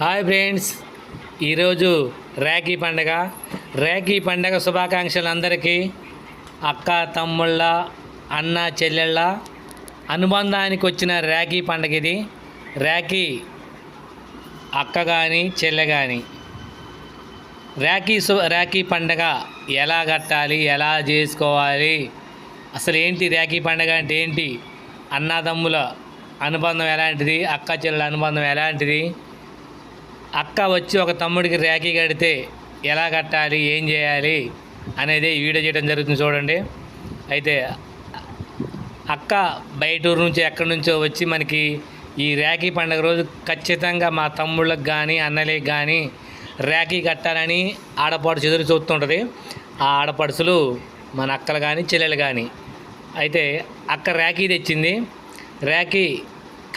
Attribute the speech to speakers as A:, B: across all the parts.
A: Hi friends. ఈరోజు రాఖీ పండగ. రాఖీ పండగ శుభాకాంక్షలు అందరికీ. అక్క తమ్ముళ్ళ అన్న చెల్లెళ్ళ. అనుబంధానికి వచ్చిన రాఖీ పండగ ఇది. రాఖీ అక్క కానీ చెల్లె కానీ రాఖీ సు రాఖీ పండగ ఎలా కట్టాలి ఎలా చేసుకోవాలి? అసలు ఏంటి రాఖీ పండగ అంటే ఏంటి? అన్నదమ్ముల అనుబంధం ఎలాంటిది? అక్క చెల్లెల అనుబంధం ఎలాంటిది? అక్క వచ్చి ఒక తమ్ముడికి ర్యాకీ కడితే ఎలా కట్టాలి ఏం చేయాలి అనేది వీడియో చేయడం జరుగుతుంది చూడండి. అయితే అక్క బయట ఊరు నుంచి ఎక్కడి నుంచో వచ్చి మనకి ఈ ర్యాకీ పండుగ రోజు ఖచ్చితంగా మా తమ్ముళ్ళకి కానీ అన్నలకి కానీ ర్యాకీ కట్టాలని ఆడపడుచు ఎదురు చూస్తుంటుంది. ఆ ఆడపడుచులు మన అక్కలు కానీ చెల్లెలు కానీ అయితే అక్క ర్యాకీ తెచ్చింది. ర్యాకీ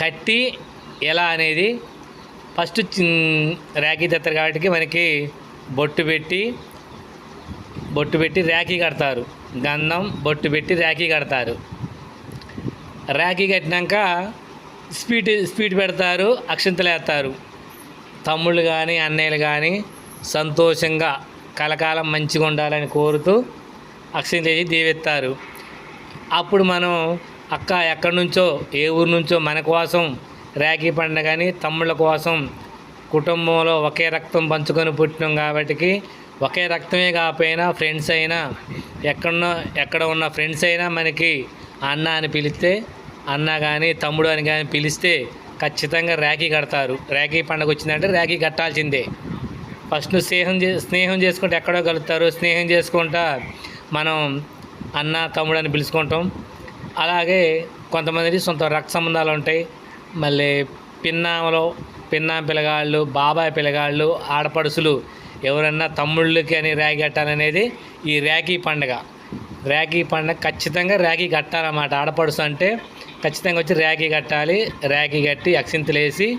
A: కట్టి ఎలా అనేది ఫస్ట్ చిన్- ర్యాకీ తెస్తారు కాబట్టి మనకి బొట్టు పెట్టి బొట్టు పెట్టి ర్యాకీ కడతారు. గంధం బొట్టు పెట్టి ర్యాకీ కడతారు. ర్యాకీ కట్టినాక స్పీడ్ స్పీడ్ పెడతారు అక్షంతలు వేస్తారు. తమ్ముళ్ళు కానీ అన్నయ్యలు కానీ సంతోషంగా కలకాలం మంచిగా ఉండాలని కోరుతూ అక్షంతలు వేసి దీవెత్తారు. అప్పుడు మనం అక్క ఎక్కడి నుంచో ఏ ఊరు నుంచో మన కోసం రాఖీ పండుగని తమ్ముళ్ళ కోసం కుటుంబంలో ఒకే రక్తం పంచుకొని పుట్టినాం కాబట్టి ఒకే రక్తమే కాకపోయినా ఫ్రెండ్స్ అయినా ఎక్కడున్న ఎక్కడ ఉన్న ఫ్రెండ్స్ అయినా మనకి అన్న అని పిలిస్తే అన్న కానీ తమ్ముడు అని కానీ పిలిస్తే ఖచ్చితంగా రాఖీ కడతారు. రాఖీ పండుగ వచ్చిందంటే రాఖీ కట్టాల్సిందే. ఫస్ట్ స్నేహం చే స్నేహం చేసుకుంటే ఎక్కడో కలుగుతారు స్నేహం చేసుకుంటా మనం అన్న తమ్ముడు అని పిలుచుకుంటాం. అలాగే కొంతమంది సొంత రక్త సంబంధాలు ఉంటాయి. మళ్ళీ పిన్నామలో పిన్నా పిల్లగాళ్ళు బాబాయ్ పిల్లగాళ్ళు ఆడపడుసులు ఎవరన్నా తమ్ముళ్ళకి అని ర్యాగీ కట్టాలనేది ఈ ర్యాకీ పండగ. ర్యాకీ పండగ ఖచ్చితంగా ర్యాకీ కట్టాలన్నమాట. ఆడపడుసు అంటే ఖచ్చితంగా వచ్చి ర్యాకీ కట్టాలి ర్యాకీ కట్టి అక్షింతలు వేసి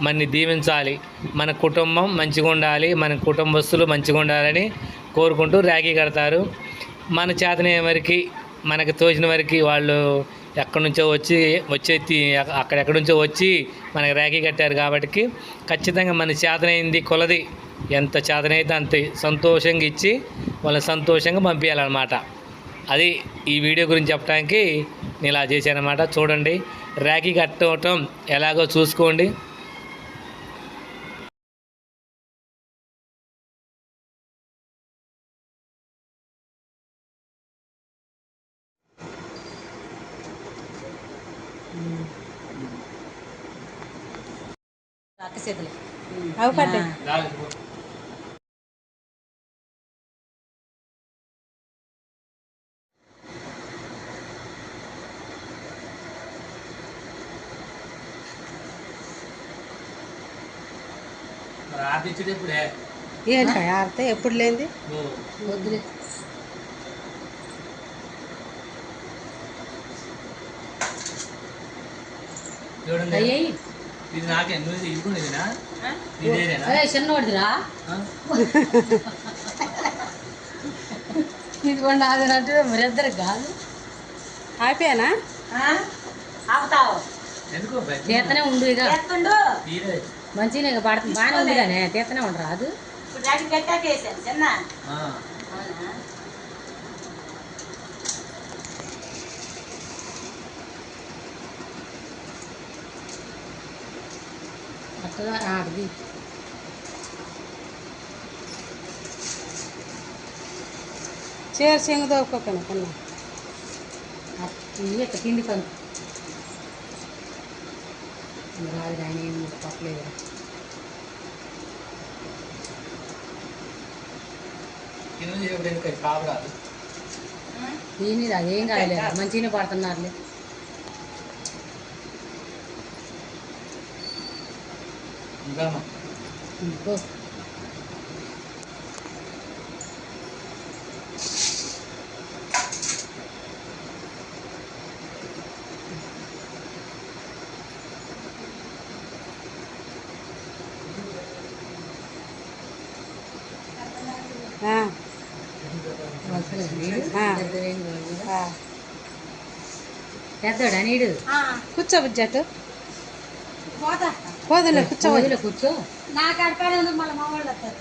A: మనని దీవించాలి. మన కుటుంబం మంచిగా ఉండాలి మన కుటుంబస్తులు మంచిగా ఉండాలని కోరుకుంటూ ర్యాకీ కడతారు. మన చేతనే వరకు మనకు తోచిన వరకు వాళ్ళు ఎక్కడి నుంచో వచ్చి వచ్చే అక్కడెక్కడి నుంచో వచ్చి మనకి ర్యాకీ కట్టారు కాబట్టి ఖచ్చితంగా మన చేతనైంది కొలది. ఎంత చేతనైతే అంత సంతోషంగా ఇచ్చి వాళ్ళని సంతోషంగా పంపించాలన్నమాట. అది ఈ వీడియో గురించి చెప్పడానికి నేను ఇలా చేశానమాట చూడండి ర్యాకీ కట్టడం ఎలాగో చూసుకోండి.
B: అవి ఏంటి ఆడితే ఎప్పుడు? లేనిది?
C: వద్దులే
A: చూడండి
C: అయ్యి
A: ఇది నాకే నువ్వు ఇదికునేదినా ఇదేనా?
C: అదే చిన్నవాడిదిరా ఇదిగోండి మరిద్దరు కాదు.
B: అయిపోయానా
D: ఆపుతావు
A: ఎందుకో
C: తీతనే ఉండు ఇక. మంచిగా ఇక పడుతుంది. బాగానే ఉంది కానీ తీతనే ఉండు రాదు
D: ఇప్పుడు దానికి గట్టాక వేసాను చిన్న
A: ఆ,
D: అవునా
C: అట్టగా అది
B: చీర చెంగు దోపుకోకపోయినా కన్నా
C: ఇవి ఇట్ట కింది పని రాదు కానీ ఏం
A: కాదు
C: దీని అదేం కాలేదు మంచిగానే పడుతున్నారులే
A: ఇంకా
C: ఇంకో
B: ఆ,
C: వస్తుంది నీడు?
B: ఆ.
C: పెద్దదేం కాదు.
B: ఆ.
C: పెద్దోడా నీడు
B: కూర్చో బుజ్జట్టు
D: పోతా
B: పోదులే కూర్చోవాలి
C: వదిలే కూర్చో
D: నాకు అక్కడ మళ్ళీ మా వాళ్ళు వస్తారు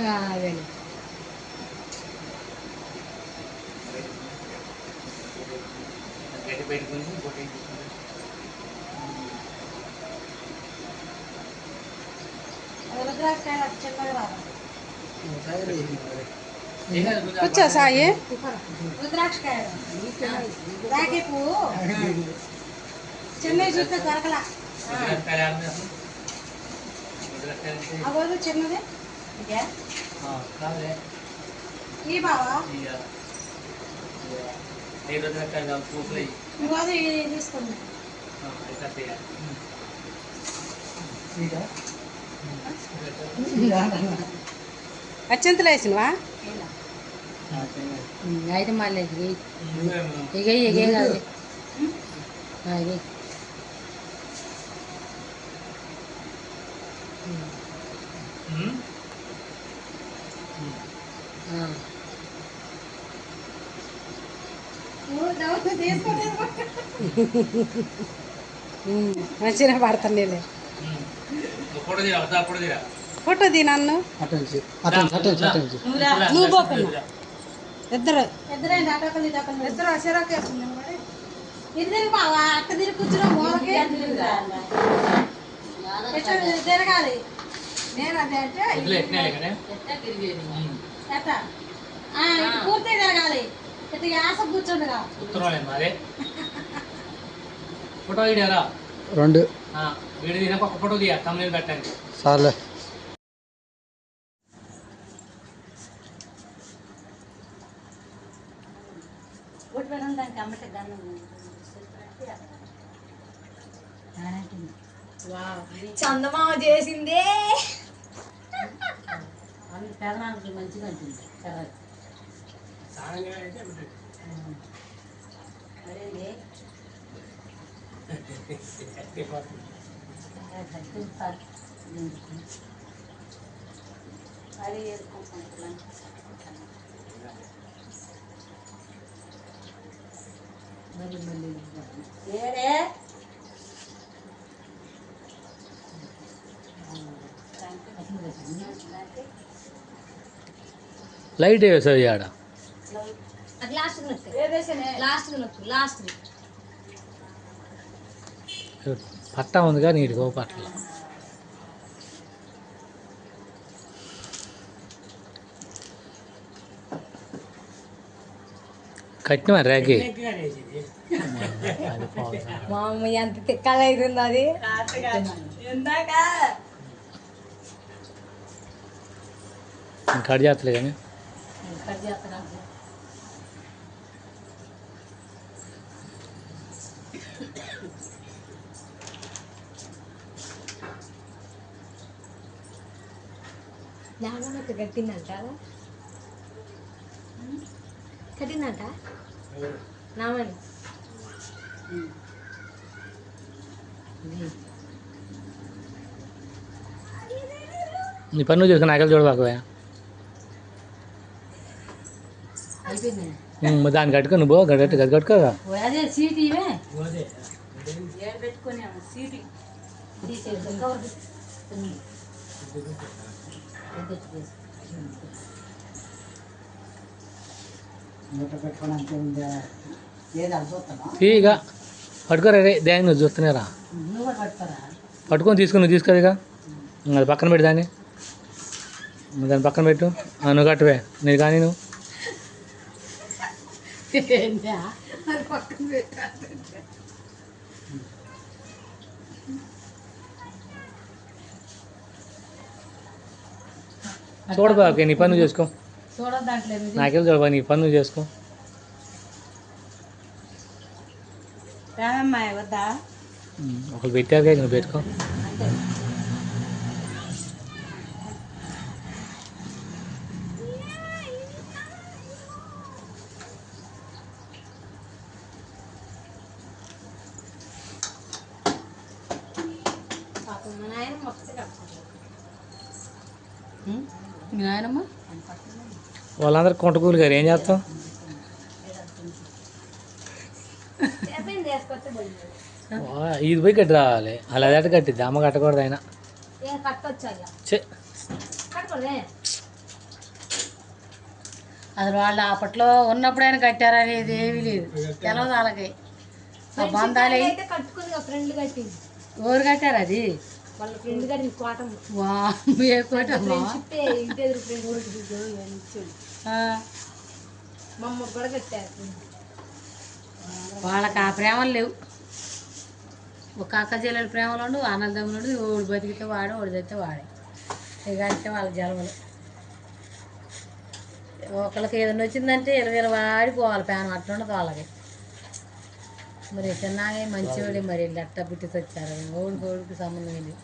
C: ఆ, అదేలే
A: గట్టి పెట్టుకుని బొట్టు
D: రుద్రాక్ష చిన్నగా రావాలి
B: కూర్చో సాయి
D: రుద్రాక్ష రాగి పువ్వు చెన్నై చూస్తే దొరకలా అవ్వదు చిన్నది ఇదే ఈ బావా ఇంకోది తీసుకుంది
B: అత్యంతలు వేసినవా
C: అయితే మళ్ళీ ఎగ ఎగే కాదు ఆ, ఎగేయ్. ఆ,
B: ఉమ్, మంచిగా పడతాను నేలే
A: ఫోటో
B: తీ నన్ను. నువ్వు పోకున్నా ఇద్దరు.
D: ఇద్దరు అసరాకు ఇద్దరు బావా అట్ట తిరిగి కూర్చున్నా మూలకి తిరగాలి. నేను అదే అంటే ఇటు పూర్తిగా తిరగాలి ఇటు యాస కూర్చుండగా
A: ఫోటో తీయరా?
E: రెండు.
A: వీడి తినక ఒక ఫోటో తీయ తమ్ముని పెట్టండి
E: సార్లే.
D: చందమామ చేసిందే.
C: అన్ని పెదనానికి మంచిగా ఉంటుంది. కర్ర
D: అదేంటి అది. వేసుకుంటున్నాను
C: మళ్ళీ మళ్ళీ
D: ఏడే
A: లైట్ వేస్తుంది ఆడ? పట్టా ఉందిగా నీటికో పట్ల కట్టిన రేగి
D: మా అమ్మ ఎంత తిక్కలైతుంది అది.
A: కట్ చేస్తలే కానీ.
C: కట్ చేస్తున్నాను
D: నాగమ్మకి కట్టిందంట కట్టిందంట నామని
A: నీ పన్ను చేసుకుని నాకలు చూడబాకు
C: అయిపోయింది
A: దాన్ని కట్టుకో నువ్వు గడ్డ గది కట్టుకో
C: ఓ, అదే సీట్ ఇవే
D: పెట్టుకుని సీటి
C: తీసేసి కవర్ తీసి. ఉమ్. ఎంత వచ్చి
A: తీగా పట్టుకోరా రే దాన్ని నువ్వు చూస్తున్నారా
C: నువ్వు కూడా పట్టుకోరా
A: పట్టుకొని తీసుకుని నువ్వు తీసుకోదుగా అది పక్కన పెట్టు దాన్ని దాన్ని పక్కన పెట్టు ఆ, నువ్వు కట్టువే నీది కానీ నువ్వు
C: ఏంటా?
A: చూడబాకు నీ పన్ను చేసుకో
C: చూడదు దాంట్లో ఏమి ఇది.
A: నాకెళ్ళి చూడబా నీ పన్ను చేసుకో
D: రామమ్మాయి వద్దా
A: ఉమ్, ఒకరు పెట్టారుగా ఇక నువ్వు పెట్టుకో
D: మీ
C: నాయనమ్మ?
A: వాళ్ళందరూ కొంటకూలు గారు ఏం చేస్తాం? ఇది పోయి కట్టి రావాలి. అలా అదట కట్టిద్ది అమ్మ కట్టకూడదు
D: కట్టకూడదే
C: అసలు వాళ్ళు అప్పట్లో ఉన్నప్పుడైనా కట్టారనేది ఏమీ లేదు. తెలవదు వాళ్ళకి. బంధాలు ఎవరు కట్టారు అది?
D: వాళ్ళ ఫ్రెండ్ కోటం
C: ఏ వాళ్ళకి ఆ ప్రేమలు లేవు. ఒక అక్క చెల్లెల ప్రేమలు ఉండు అన్నదమ్ములు ఓడి బతికితే వాడు ఓడి చస్తే వాడే. ఇక అంటే వాళ్ళ జలవలు ఒకళ్ళకి ఏదైనా వచ్చిందంటే ఇరవై ఇరవై ఆడిపోవాలి ప్యాన్ అట్లా ఉండదు వాళ్ళకి. మరి చిన్నగా మంచివాడి మరి లెట్ట పుట్టికి వచ్చారు. ఓడికి ఓడికి సంబంధం ఏంది?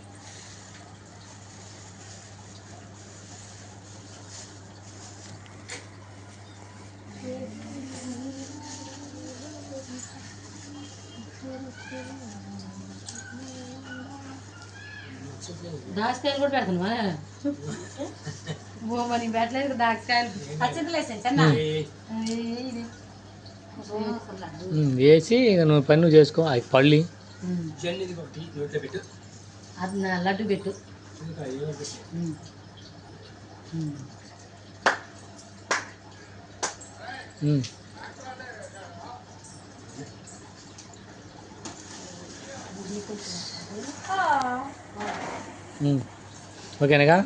C: దాచికాయలు కూడా పెడుతున్నావా? ఓ మరి పెట్టలేదు దాచికాయలు
D: పచ్చడి వేసాను చిన్న.
C: ఇది.
A: వేసి ఇక నువ్వు పని నువ్వు చేసుకో. అవి పళ్ళి.
C: అది లడ్డు పెట్టు.
A: ఓకేనాగా?